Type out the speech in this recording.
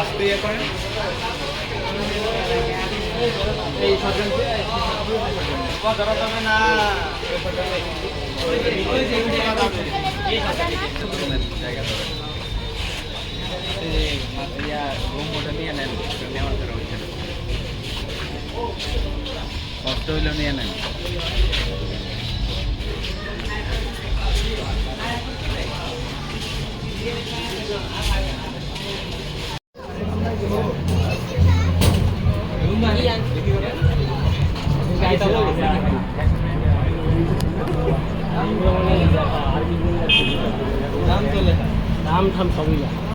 আসতে ইয়ে করেন? এই সজনকে কথা হবে না জায়গা ধরে রুম ওটা নিয়ে নেন নেওয়ার কষ্ট হইলেও নিয়ে নেন দাম राम धाम सगुया